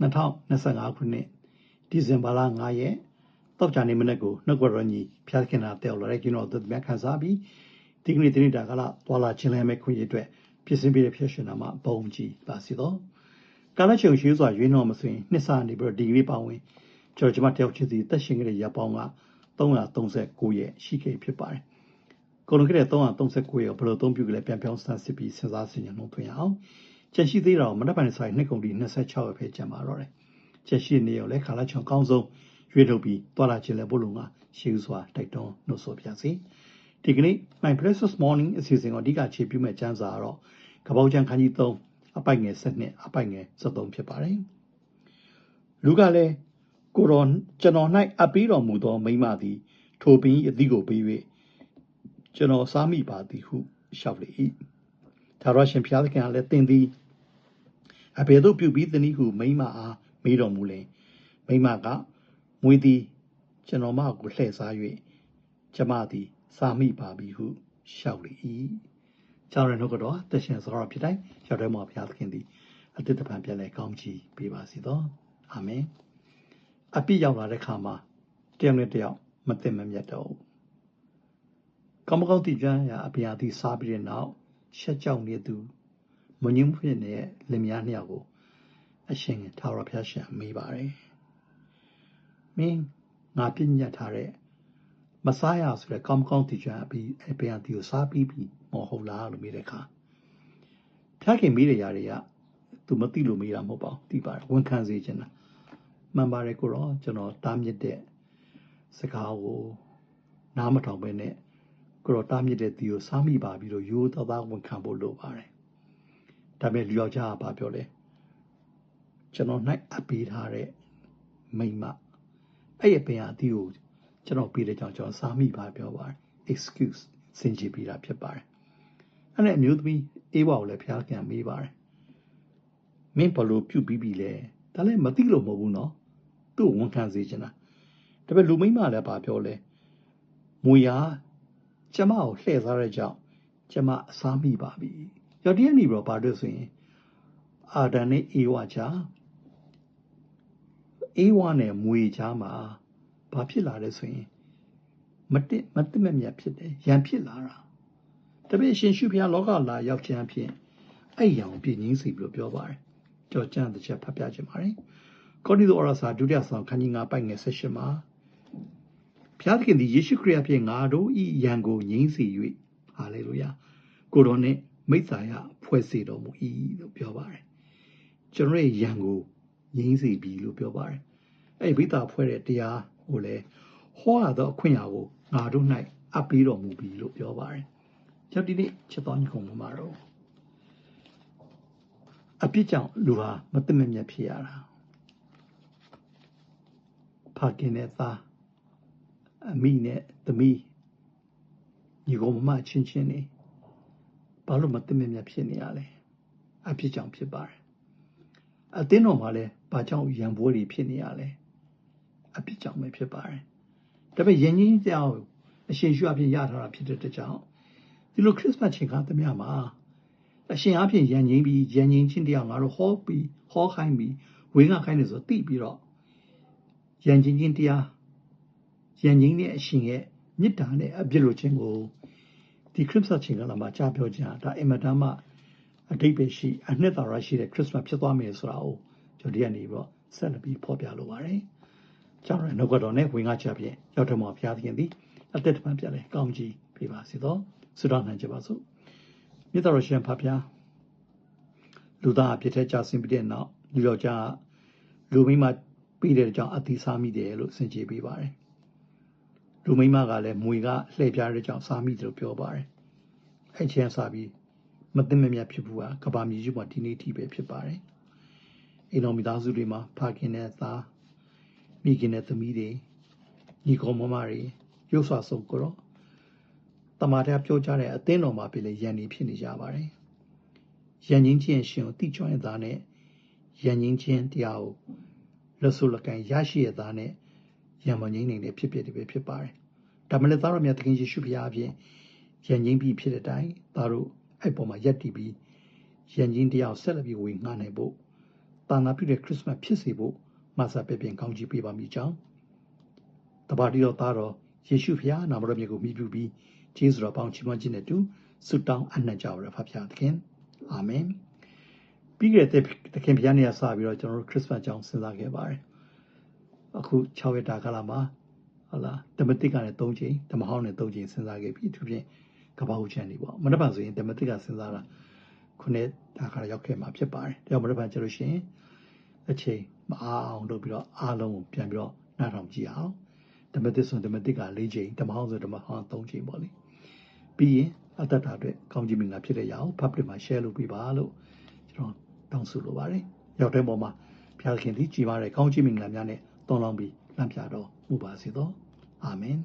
2025ခုနှစ်ဒီဇင်ဘာလ9ရက်တောက်ကြနေမနေ့ကိုနှုတ်ကတော်ညီဖျားခင်တာတက်လာတဲ့ကျွန်တော်တို့မြတ်ခန်းစားပြီးဒီကနေ့ဒီနေ့တာကလာသွာလာချင်းလဲမဲ့ခွင့်ရအတွက်ပြင်ဆင်ပေးတဲ့ဖြစ်ရှင်နာမှာပုံကြည့်ပါစီတော့ကာလချုံရှိစွာရွေးနှော်မဆိုရင်နှစ်ဆနေပြီးတော့ဒီကနေ့ပါဝင်ကျွန်တော်ကျွန်မတယောက်ချင်းစီတက်ရှင်ကလေးရပေါင်းက339ရက်ရှိခဲ့ဖြစ်ပါတယ်ကိုလုံးကလေး339ရက်ဘယ်လိုအသုံးပြုကြလဲပြန်ပြောင်းစမ်းစစ်ပြီးစဉ်းစားဆင်ခြင်လို့ထွင်အောင် ကျန်ရှိသေးတော့မနက်ပိုင်းဆိုင်နှစ်ကုန်ဒီ26ရက်ပဲကျန်ပါတော့တယ်ကျန်ရှိနေရောလဲခါလာချောင်းကောင်းဆုံးရွေးထုတ်ပြီးတွာလာခြင်းလဲဘုလုံကရှေးစွာတိုက်တွန်းနှုတ်ဆော်ပြစီဒီကနေ့ My Precious Morning အစီအစဉ်ကိုအဓိကခြေပြုမဲ့ကျမ်းစာကတော့ကပောက်ချံခန်းကြီး3အပိုက်ငယ်7အပိုက်ငယ်73ဖြစ်ပါတယ်လူကလည်းကိုတော်ကျွန်တော်၌အပ်ပြီးတော်မူသောမိမသည် ထိုပင်အသီးကိုပေး၍ကျွန်တော်စားမိပါသည်ဟုလျှောက်လေ၏ဒါရရှင်ဖျားသခင်ကလည်းတင်သည် အဘယ်သို့ပြုပြီးသနည်းဟုမိမအားမေးတော်မူလင်မိမကမွေသည်ကျွန်တော်မကိုလှည့်စား၍ကျမသည်စားမိပါပြီဟုလျှောက်လေ၏ကျောင်းရနှုတ်ကတော့တရှင်စကားဖြစ်တိုင်းရောက်တဲ့မှာဘုရားသခင်သည်အတိတ်တပံပြန်လဲကောင်းချီးပေးပါစေသောအာမင်အပြစ်ရောက်လာတဲ့ခါမှာတယောက်နဲ့တယောက်မသိမမြတ်တော့ဘူးကမ္မကောင်းတိကျမ်းရာအပြာတိစားပြီးတဲ့နောက်ရှက်ကြောက်နေသူ မငြင်းဖြစ်နေတဲ့လင်မယားနှစ်ယောက်ကို အရှင်ထာဝရဘုရားရှင်မေးပါတယ်မင်းငါပြညတ်ထားတဲ့မစားရဆိုတဲ့ကောင်းကောင်းတိကျမ်းအပြီးအပြာတိကိုစားပြီးပြီမဟုတ်လားလို့မေးတဲ့အခါဖျားခင်မေးတဲ့ຢာတွေကသူမသိလို့မေးတာမဟုတ်ပါဘူးသိပါတယ်ဝန်ခံစေချင်တာမှန်ပါတယ်ကိုတော့ကျွန်တော်တားမြစ်တဲ့စကားကိုနားမထောင်ပဲနဲ့ကိုတော့တားမြစ်တဲ့တီကိုစားမိပါပြီးတော့ရိုးသားသားဝန်ခံဖို့လိုပါတယ် ဒါပေမဲ့လူယောက်ျားကဘာပြောလဲကျွန်တော်၌အပ်ပေးထားတဲ့မိမအဲ့ရပင်အတီကိုကျွန်တော်ပေးတဲ့ကြောင့်ကျွန်တော်စားမိပါပြောပါတယ် excuse စင်ကြည့်ပြီးတာဖြစ်ပါတယ်အဲ့နဲ့အမျိုးသမီးအေးဝါကိုလည်းဖျားကန်မေးပါတယ်မင်းဘလို့ပြုတ်ပြီးပြီလဲဒါလည်းမသိလို့မဟုတ်ဘူးနော်သူ့ဝန်ခံစေချင်တာဒါပေမဲ့လူမိမလည်းဘာပြောလဲမူရာကျမကိုလှည့်စားတဲ့ကြောင့်ကျမအစားမိပါပြီ ရော်တရက်နေပြီးတော့ဘာလို့ဆိုရင်အာဒန်နဲ့အေဝါချာအေဝါနဲ့မွေချာမှာဘာဖြစ်လာလဲဆိုရင်မတစ်မတစ်မမြတ်ဖြစ်တယ်ရံဖြစ်လာတာတပည့်ရှင်ရှုဖျားလောကလာရောက်ခြင်းအဖြစ်အဲ့ရံကိုပြင်းငင်းစီပြီးပြောပါတယ်ကြော်ကြံတစ်ချက်ဖတ်ပြခြင်းပါတယ်ကောရိသောဩရစာဒုတိယဆောင်ခန်းကြီး9ပိုက်ငယ်18မှာဘုရားသခင်သည်ယေရှုခရစ်အဖြစ်ငါတို့ဤယံကိုငြိမ်းစေ၍ဟာလေလုယာကိုတော်နဲ့ မိစ္ဆာယဖွဲ့စေတော်မူ၏လို့ပြောပါတယ်ကျွန်တော်ရဲ့ယံကိုငြိမ်းစေပြီလို့ပြောပါတယ်အဲ့ဘိသာဖွဲ့တဲ့တရားကိုလည်းဟောရသောအခွင့်အရာကိုငါတို့၌အပ်ပြီးတော်မူပြီလို့ပြောပါတယ်ကျွန်တော်ဒီနေ့ချက်တော်ညီခုံမှာတော့အပြစ်ကြောင့်လူဟာမသိမမြတ်ဖြစ်ရတာဖခင်နဲ့သားအမိနဲ့သမီးညီကောင်မမချင်းချင်းနေ ဘာလို့မသိမမြတ်ဖြစ်နေရလဲအဖြစ်ကြောင့်ဖြစ်ပါတယ်အသင်းတော်မှာလည်းဘာကြောင့်ရံပွဲတွေဖြစ်နေရလဲအဖြစ်ကြောင့်ပဲဖြစ်ပါတယ်ဒါပေမဲ့ယဉ်ကြီးကြောင်အရှင်ရှုအဖြစ်ရထားတာဖြစ်တဲ့တကြောင်ဒီလိုခရစ်စမတ်ချိန်ကသမျှမှာအရှင်အဖြစ်ရန်ငင်းပြီးရန်ငင်းချင်းတရားငါတို့ဟောပြီးဟောခိုင်းပြီးဝေငါခိုင်းနေဆိုတိပြီးတော့ရန်ချင်းချင်းတရားရန်ငင်းတဲ့အရှင်ရဲ့မေတ္တာနဲ့အပြစ်လိုခြင်းကို ဒီခရစ်စတ်ချိန်ကလာမှာကြားပြောခြင်းဒါအင်မတန်မှအတိတ်ပဲရှိအနှစ်သာရရှိတဲ့ခရစ်စမတ်ဖြစ်သွားမယ်ဆိုတာကိုကျွန်တော်ဒီကနေပြီးတော့ဆက်လက်ပြီးဖော်ပြလိုပါတယ်။ကျောင်းရနှုတ်ကတော်နဲ့ဝင်ကားချဖြင့်ရောက်တော်မှာဘုရားသခင်သည်အသက်တပံပြလဲကောင်းကြီးပြပါစေသောဆုတောင်းနိုင်ကြပါစို့။မြတ်တော်ရှင်ဖဖျားလူသားအဖြစ်တဲ့ကြာစင်ပြီးတဲ့နောက်လူယောက်ျားလူမိမပြီးတဲ့ကြောင့်အတိစားမိတယ်လို့ဆင်ခြေပေးပါတယ်။ လူမိမကလည်းမွေကလှည့်ပြားတဲ့ကြောင့်စားမိတယ်လို့ပြောပါတယ်။အဲ့ချင်းစားပြီးမသိမမြတ်ဖြစ်ဘူးကကဘာမြေကြီးမှာဒီနေ့ထိပဲဖြစ်ပါတယ်။အိမ်တော်မိသားစုတွေမှာဖခင်နဲ့သားမိခင်နဲ့သမီးတွေညီကောင်မမတွေရုပ်ဆွဆုံးကြတော့တမန်တော်ပြောကြတဲ့အသင်းတော်မှာပြည်လေရန်နေဖြစ်နေကြပါတယ်။ရန်ချင်းချင်းရှင်ကိုတိကျွမ်းရသားနဲ့ရန်ချင်းချင်းတရားကိုလက်ဆုပ်လက်ကန်ရရှိရသားနဲ့ ရံမငိမ့်နေတဲ့ဖြစ်ဖြစ်တွေပဲဖြစ်ပါတယ်။ဒါမှလည်းသားတော်မြတ်သခင်ယေရှုဖခင်အပြင်ရံငိမ့်ပြီးဖြစ်တဲ့အတိုင်းသားတို့အဲ့ပေါ်မှာယက်တည်ပြီးရံချင်းတရားဆက်လက်ပြီးဝေငှနိုင်ဖို့တာနာပြုတဲ့ခရစ်စမတ်ဖြစ်စေဖို့မဆာပြပြင်ကောင်းကြီးပေးပါမိကြောင်းတပါတိတော်သားတော်ယေရှုဖျားနာမတော်မြတ်ကိုမြည်ပြုပြီးကျေးဇူးတော်ပေါင်းချီးမွမ်းခြင်းနဲ့တူဆုတောင်းအနှံ့ကြပါရဖဖျားသခင်အာမင်ပြီးခဲ့တဲ့သခင်ဖျားနေရာစပြီးတော့ကျွန်တော်တို့ခရစ်စမတ်ကြောင်းစဉ်းစားခဲ့ပါတယ် အခု6ရက်တာကာလမှာဟုတ်လားဓမ္မတိကနဲ့3ချိန်ဓမ္မဟောင်းနဲ့3ချိန်စဉ်းစားခဲ့ပြီးသူဖြင့်ကပ္ပဟုချန်နေပေါ့မနေ့ကဆိုရင်ဓမ္မတိကစဉ်းစားတာခုနှစ်ဒါခါရောက်ခဲ့မှာဖြစ်ပါတယ်ဒါကြောင့်မနေ့ကကျလို့ရှိရင်အချိန်မအားအောင်လုပ်ပြီးတော့အားလုံးကိုပြန်ပြီးတော့နားထောင်ကြည့်အောင်ဓမ္မတိဆိုဓမ္မတိက4ချိန်ဓမ္မဟောင်းဆိုဓမ္မဟောင်း3ချိန်ပေါ့လေပြီးရင်အတ္တတာအတွက်ကောင်းကြီးမင်္ဂလာဖြစ်တဲ့ရအောင် public မှာ share လုပ်ပေးပါလို့ကျွန်တော်တောင်းဆိုလိုပါတယ်ရောက်တဲ့ပုံမှာဘုရားခင်သည်ကြည်ပါတဲ့ကောင်းကြီးမင်္ဂလာများနဲ့ တောင်းလောင်းပြီးလမ်းပြတော်မူပါစေသောအာမင်